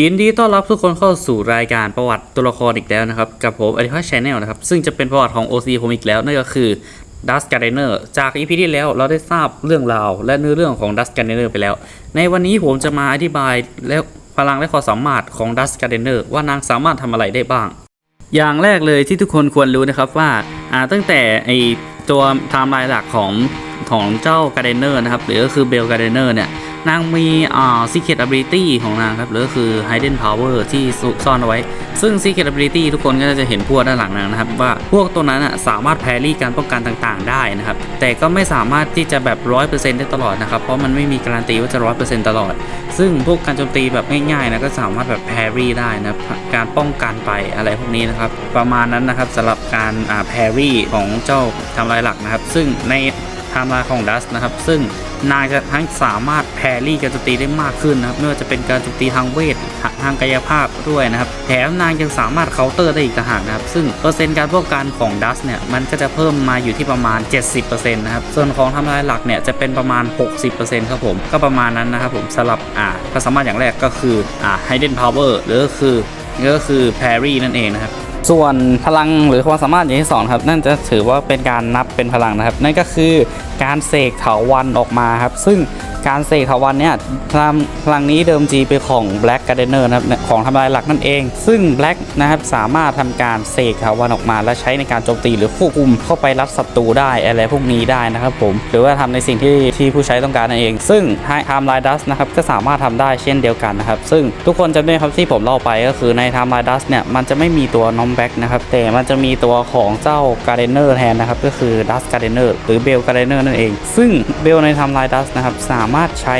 ยินดีต้อนรับทุกคนเข้าสู่รายการประวัติตัวละครอีกแล้วนะครับ กับผมอ d ิพัชชแนลนะครับ ซึ่งจะเป็นประวัติของ OC ผมอีกแล้ว นั่นก็คือ Dust Gardener จาก EP ที่แล้วเราได้ทราบเรื่องราว และเนื้อเรื่องของ Dust Gardener ไปแล้ว ในวันนี้ผมจะมาอธิบายและพลังและความสามารถของ Dust Gardener ว่านางสามารถทำอะไรได้บ้าง อย่างแรกเลยที่ทุกคนควรรู้นะครับว่าอ่าตั้งแต่ไอตัวไทม์ไลน์หลักของของเจ้าการ์เดเนอร์นะครับหรือก็คือเบลการ์เดเนอร์เนี่ย นางมีอ่า secret ability ของนางครับหรือก็คือ hidden power ที่ซุกซ่อนเอาไว้ ซึ่ง secret ability ทุกคนก็จะเห็นพวกด้านหลังนางนะครับ ว่าพวกตัวนั้นอะสามารถแพรี่การป้องกันต่างๆ ได้นะครับ แต่ก็ไม่สามารถที่จะแบบ 100%ได้ตลอดนะครับ เพราะมันไม่มีการันตีว่าจะ 100%ตลอด ซึ่งพวกการโจมตีแบบง่ายๆนะก็สามารถแบบแพรี่ได้นะการป้องกันไปอะไรพวกนี้นะครับประมาณนั้นนะครับสำหรับการอ่าแพรี่ของเจ้าทำลายหลักนะครับ ซึ่งใน ม์ไลน์ของดัสนะครับ ซึ่งนางจะทั้งสามารถแพรี่การโจมตีได้มากขึ้นนะครับไม่ว่าจะเป็นการโจมตีทางเวททางกายภาพด้วยนะครับ แถมนางยังสามารถเคาน์เตอร์ได้อีกต่างหากนะครับ ซึ่งเปอร์เซ็นต์การป้องกันของดัสเนี่ย มันก็จะเพิ่มมาอยู่ที่ประมาณ 70%นะครับ ส่วนของทำลายหลักเนี่ย จะเป็นประมาณ 60%ครับผม ก็ประมาณนั้นนะครับผมสำหรับอ่าความสามารถอย่างแรกก็คืออ่า hidden power หรือก็คือก็คือ parry นั่นเองนะครับ ส่วนพลังหรือความสามารถอย่างที่สองครับนั่นจะถือว่าเป็นการนับเป็นพลังนะครับ นั่นก็คือการเสกเถาวันออกมาครับ ซึ่ง การเสกเถาวันเนี่ยทำพลังนี้เดิมทีเป็นของ Black Gardener นะครับของทำลายหลักนั่นเอง ซึ่ง Black นะครับสามารถทำการเสกเถาวันออกมา และใช้ในการโจมตีหรือควบคุมเข้าไปรัดศัตรูได้อะไรพวกนี้ได้นะครับผม หรือว่าทำในสิ่งที่ที่ผู้ใช้ต้องการนั่นเอง ซึ่งไทม์ไลน์ดัสนะครับก็สามารถทำได้เช่นเดียวกันนะครับ ซึ่งทุกคนจำได้ครับที่ผมเล่าไปก็คือในไทม์ไลน์ดัสเนี่ยมันจะไม่มีตัวน้องแบ็กนะครับแต่มันจะมีตัวของเจ้าการ์เดเนอร์แทนนะครับก็คือดัสการ์เดเนอร์หรือเบลการ์เดเนอร์นั่นเอง ซึ่งเบลในไทม์ไลน์ดัสนะครับสามารถใช้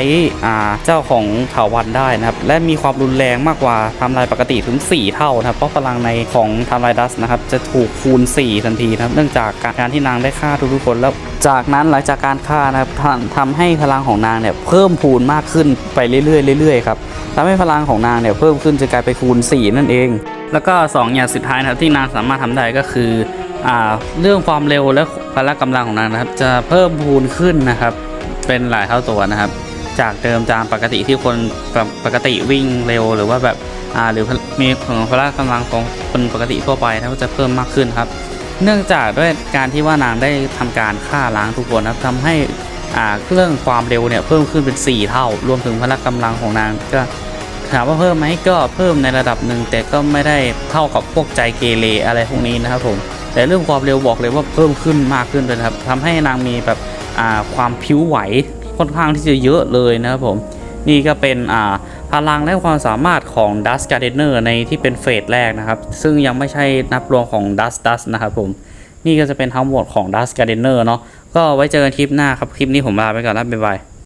เจ้าของเถาวันได้นะครับและมีความรุนแรงมากกว่าทม์ไลน์ปกติถึง 4 เท่านะครับเพราะพลังในของทม์ไลน์ดัสนะครับจะถูกคูณ 4 ทันทีนะครับเนื่องจากการที่นางได้ฆ่าทุกๆคนแล้วจากนั้นหลังจากการฆ่านะครับทำให้พลังของนางเนี่ยเพิ่มพูนมากขึ้นไปเรื่อยๆเรื่อยๆครับทำให้พลังของนางเนี่ยเพิ่มขึ้นจะกลายไปคูณ 4 นั่นเอง แล้วก็ 2 อย่างสุดท้ายนะครับที่นางสามารถทำได้ก็คืออเรื่องความเร็วและพละกำลังของนางนะครับจะเพิ่มพูนขึ้นนะครับ เป็นหลายเท่าตัวนะครับ จากเดิมตามปกติที่คนปกติวิ่งเร็วหรือว่าแบบอ่าหรือมีของพละกำลังของคนปกติทั่วไปนะครับจะเพิ่มมากขึ้นครับ เนื่องจากด้วยการที่ว่านางได้ทำการฆ่าล้างทุกคนนะครับทำให้อ่าเรื่องความเร็วเนี่ยเพิ่มขึ้นเป็น 4 เท่า รวมถึงพละกำลังของนางก็ถามว่าเพิ่มไหมก็เพิ่มในระดับหนึ่งแต่ก็ไม่ได้เท่ากับพวกใจเกเรอะไรพวกนี้นะครับผมแต่เรื่องความเร็วบอกเลยว่าเพิ่มขึ้นมากขึ้นเลยครับทำให้นางมีแบบ ความผิวไหวค่อนข้างที่จะเยอะเลยนะครับผม นี่ก็เป็นพลังและความสามารถของ Dust Gardener ในที่เป็นเฟสแรกนะครับ ซึ่งยังไม่ใช่นับรวมของ Dust Dust นะครับผม นี่ก็จะเป็นทั้งหมดของ Dust Gardener เนาะก็ไว้เจอกันคลิปหน้าครับ คลิปนี้ผมลาไปก่อนแล้วบ๊ายบาย